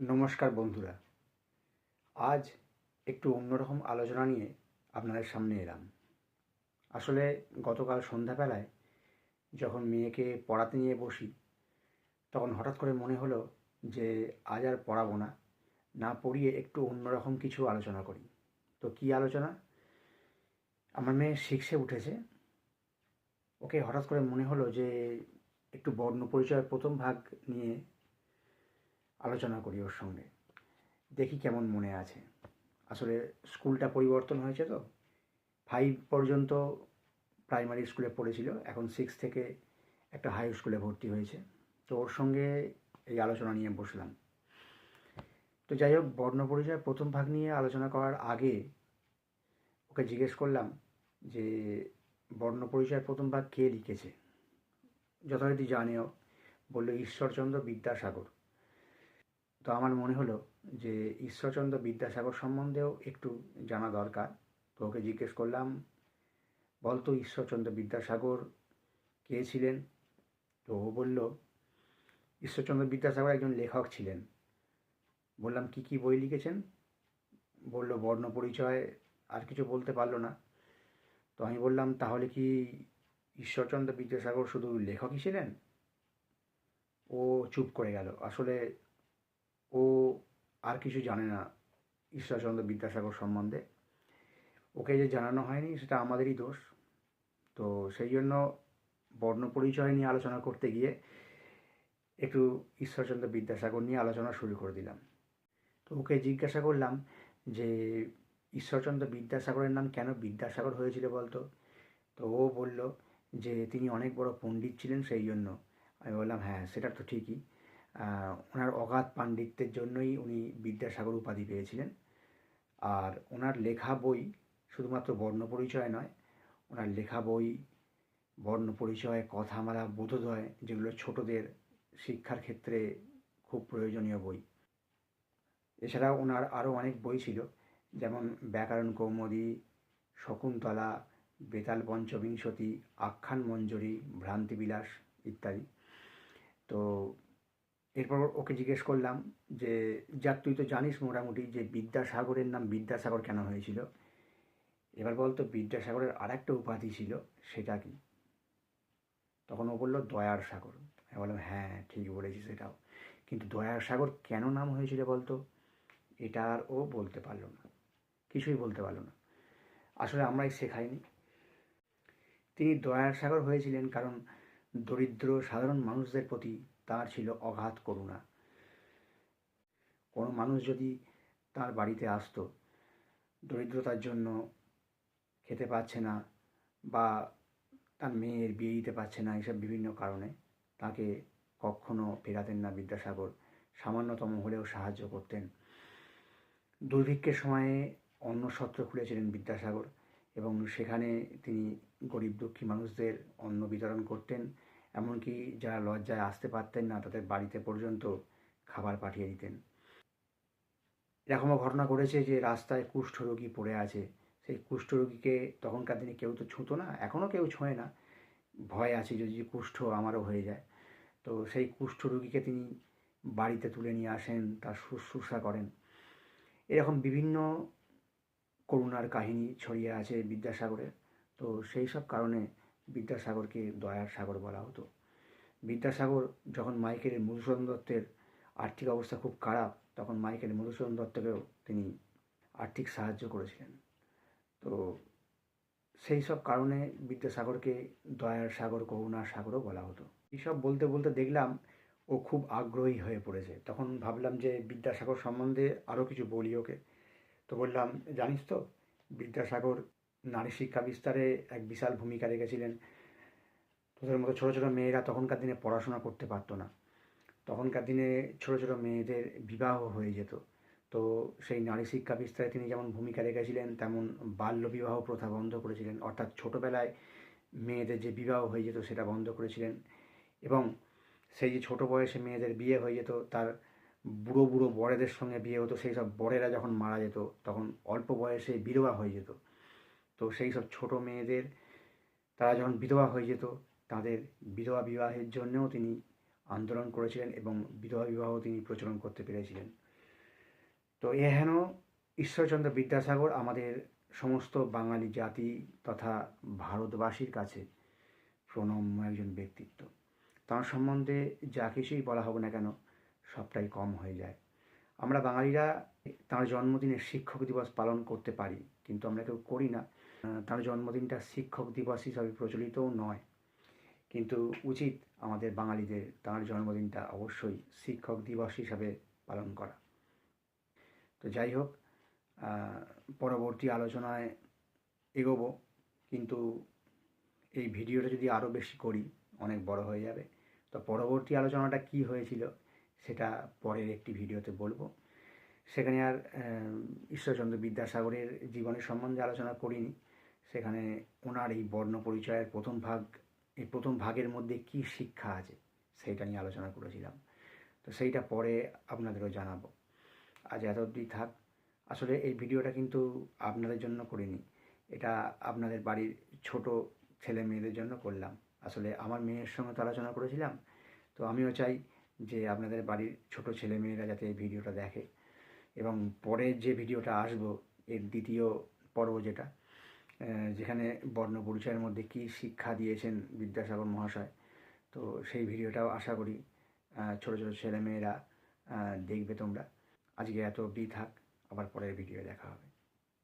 নমস্কার বন্ধুরা। আজ একটু অন্যরকম আলোচনা নিয়ে আপনাদের সামনে এলাম। আসলে গতকাল সন্ধ্যাবেলায় যখন মেয়েকে পড়াতে নিয়ে বসি, তখন হঠাৎ করে মনে হলো যে আজ আর পড়াবো না না পড়িয়ে একটু অন্যরকম কিছু আলোচনা করি। তো কী আলোচনা? আমার মেয়ে সিক্সে উঠেছে। ওকে হঠাৎ করে মনে হলো যে একটু বর্ণ পরিচয়ের প্রথম ভাগ নিয়ে আলোচনা করি ওর সঙ্গে। দেখি কেমন মনে আছে। আসলে স্কুলটা পরিবর্তন হয়েছে তো। ফাইভ পর্যন্ত প্রাইমারি স্কুলে পড়েছিল, এখন সিক্স থেকে একটা হাই স্কুলে ভর্তি হয়েছে। তো ওর সঙ্গে এই আলোচনা নিয়ে বসলাম। তো যাই হোক, বর্ণ পরিচয় প্রথম ভাগ নিয়ে আলোচনা করার আগে ওকে জিজ্ঞেস করলাম যে, বর্ণ পরিচয়ের প্রথম ভাগ কে লিখেছে? যথারীতি জানেও। বলল, ঈশ্বরচন্দ্র বিদ্যাসাগর। তো আমার মনে হলো যে ঈশ্বরচন্দ্র বিদ্যাসাগর সম্বন্ধেও একটু জানা দরকার। তো ওকে জিজ্ঞেস করলাম বলতো ঈশ্বরচন্দ্র বিদ্যাসাগর কে ছিলেন? তো ও বলল, ঈশ্বরচন্দ্র বিদ্যাসাগর একজন লেখক ছিলেন। বললাম, কি কি বই লিখেছেন? বলল, বর্ণ পরিচয়, আর কিছু বলতে পারল না। তো আমি বললাম, তাহলে কি ঈশ্বরচন্দ্র বিদ্যাসাগর শুধু লেখকই ছিলেন? ও চুপ করে গেল। আসলে ও আর কিছু জানে না ঈশ্বরচন্দ্র বিদ্যাসাগর সম্বন্ধে। ওকে যে জানানো হয়নি, সেটা আমাদেরই দোষ। তো সেই জন্য বর্ণ পরিচয় নিয়ে আলোচনা করতে গিয়ে একটু ঈশ্বরচন্দ্র বিদ্যাসাগর নিয়ে আলোচনা শুরু করে দিলাম। তো ওকে জিজ্ঞাসা করলাম যে, ঈশ্বরচন্দ্র বিদ্যাসাগরের নাম কেন বিদ্যাসাগর হয়েছিল বলতো? তো ও বলল যে, তিনি অনেক বড় পণ্ডিত ছিলেন সেই জন্য। আমি বললাম হ্যাঁ সেটা তো ঠিকই। ওনার অগাধ পাণ্ডিত্যের জন্যই উনি বিদ্যাসাগর উপাধি পেয়েছিলেন। আর ওনার লেখা বই শুধুমাত্র বর্ণ পরিচয় নয়, ওনার লেখা বই বর্ণ পরিচয় কথামালা, বোধোদয় যেগুলো ছোটদের শিক্ষার ক্ষেত্রে খুব প্রয়োজনীয় বই। এছাড়াও ওনার আরও অনেক বই ছিল, যেমন ব্যাকরণ কৌমুদী, শকুন্তলা, বেতাল পঞ্চবিংশতি, আখ্যান মঞ্জরি ভ্রান্তিবিলাস ইত্যাদি। তো এরপর ওকে জিজ্ঞেস করলাম যে, যাক, তুই তো জানিস মোটামুটি যে বিদ্যাসাগরের নাম বিদ্যাসাগর কেন হয়েছিল? এবার বলতো, বিদ্যাসাগরের আর একটা উপাধি ছিল, সেটা কি? তখন ও বলল, দয়ার সাগর। আমি বললাম হ্যাঁ ঠিক বলেছি সেটাও। কিন্তু দয়ার সাগর কেন নাম হয়েছিল বলতো? এটা আর ও বলতে পারল না, কিছুই বলতে পারল না। আসলে আমরাই শেখাইনি। তিনি দয়ার সাগর হয়েছিলেন কারণ দরিদ্র সাধারণ মানুষদের প্রতি তার ছিল অগাধ করুণা। কোনো মানুষ যদি তার বাড়িতে আসতো, দরিদ্রতার জন্য খেতে পাচ্ছে না বা তার মেয়ের বিয়ে দিতে পারছে না, এসব বিভিন্ন কারণে তাকে কখনো ফেরাতেন না বিদ্যাসাগর। সামান্যতম হলেও সাহায্য করতেন। দুর্ভিক্ষের সময়ে অন্ন সত্র খুলেছিলেন বিদ্যাসাগর এবং সেখানে তিনি গরিব দুঃখী মানুষদের অন্ন বিতরণ করতেন। এমনকি যারা লজ্জায় আসতে পারতেন না তাদের বাড়িতে পর্যন্ত খাবার পাঠিয়ে দিতেন। এরকমও ঘটনা ঘটেছে যে রাস্তায় কুষ্ঠরোগী পড়ে আছে। সেই কুষ্ঠরোগীকে তখনকার দিনে কেউ তো ছুঁতো না, এখনও কেউ ছোঁয় না। ভয় আছে যদি কুষ্ঠ আমারও হয়ে যায়। তো সেই কুষ্ঠরোগীকে তিনি বাড়িতে তুলে নিয়ে আসেন, তার শুশ্রূষা করেন। এরকম বিভিন্ন করুণার কাহিনী ছড়িয়ে আছে বিদ্যাসাগরের তো সেই সব কারণে বিদ্যাসাগরকে দয়ার সাগর বলা হতো। বিদ্যাসাগর যখন মাইকেলের মধুসূদন দত্তের আর্থিক অবস্থা খুব খারাপ, তখন মাইকেল মধুসূদন দত্তকেও তিনি আর্থিক সাহায্য করেছিলেন। তো সেই সব কারণে বিদ্যাসাগরকে দয়ার সাগর করুণার সাগরও বলা হতো। এইসব বলতে বলতে দেখলাম ও খুব আগ্রহী হয়ে পড়েছে। তখন ভাবলাম যে বিদ্যাসাগর সম্বন্ধে আরও কিছু বলি ওকে। তো বললাম, জানিস তো, বিদ্যাসাগর নারী শিক্ষা বিস্তারে এক বিশাল ভূমিকা রেখেছিলেন। তোদের মতো ছোটো ছোটো মেয়েরা তখনকার দিনে পড়াশোনা করতে পারতো না। তখনকার দিনে ছোটো ছোটো মেয়েদের বিবাহ হয়ে যেত। তো সেই নারী শিক্ষা বিস্তারে তিনি যেমন ভূমিকা রেখেছিলেন, তেমন বাল্যবিবাহ প্রথা বন্ধ করেছিলেন। অর্থাৎ ছোটোবেলায় মেয়েদের যে বিবাহ হয়ে যেত সেটা বন্ধ করেছিলেন। এবং সেই যে ছোটো বয়সে মেয়েদের বিয়ে হয়ে যেত, তার বুড়ো বুড়ো বড়েদের সঙ্গে বিয়ে হতো, সেই সব বড়েরা যখন মারা যেত, তখন অল্প বয়সে বিধবা হয়ে যেত। তো সেই সব ছোটো মেয়েদের, তারা যখন বিধবা হয়ে যেত, তাদের বিধবা বিবাহের জন্যও তিনি আন্দোলন করেছিলেন এবং বিধবা বিবাহ তিনি প্রচলন করতে পেরেছিলেন। তো এ হেন ঈশ্বরচন্দ্র বিদ্যাসাগর আমাদের সমস্ত বাঙালি জাতি তথা ভারতবাসীর কাছে প্রণম্য একজন ব্যক্তিত্ব। তাঁর সম্বন্ধে যা কিছুই বলা হোক না কেন, সবটাই কম হয়ে যায়। আমরা বাঙালিরা তাঁর জন্মদিনে শিক্ষক দিবস পালন করতে পারি, কিন্তু আমরা কেউ করি না। তাঁর জন্মদিনটা শিক্ষক দিবস হিসাবে প্রচলিতও নয়। কিন্তু উচিত আমাদের বাঙালিদের তাঁর জন্মদিনটা অবশ্যই শিক্ষক দিবস হিসাবে পালন করা। তো যাই হোক পরবর্তী আলোচনায় এগোব, কিন্তু এই ভিডিওটা যদি আরও বেশি করি, অনেক বড় হয়ে যাবে। তো পরবর্তী আলোচনাটা কি হয়েছিল? সেটা পরের একটি ভিডিওতে বলব। সেখানে আর ঈশ্বরচন্দ্র বিদ্যাসাগরের জীবনের সম্বন্ধে আলোচনা করিনি। সেখানে ওনার এই বর্ণ পরিচয়ের প্রথম ভাগ, এই প্রথম ভাগের মধ্যে কি শিক্ষা আছে সেইটা নিয়ে আলোচনা করেছিলাম। তো সেইটা পরে আপনাদেরও জানাব। আজ এত অবধি থাক। আসলে এই ভিডিওটা কিন্তু আপনাদের জন্য করিনি। এটা আপনাদের বাড়ির ছোট ছেলে মেয়েদের জন্য করলাম। আসলে আমার মেয়ের সঙ্গে তো আলোচনা করেছিলাম। তো আমিও চাই যে আপনাদের বাড়ির ছোট ছেলে মেয়েরা যাতে এই ভিডিওটা দেখে। এবং পরের যে ভিডিওটা আসব, এর দ্বিতীয় পর্ব যেটা যেখানে বর্ণ পরিচয়ের মধ্যে কী শিক্ষা দিয়েছেন বিদ্যাসাগর মহাশয়, তো সেই ভিডিওটাও আশা করি ছোট ছোট ছেলেমেয়েরা দেখবে তোমরা। আজকে এত অবধি থাক, আবার পরের ভিডিও দেখা হবে।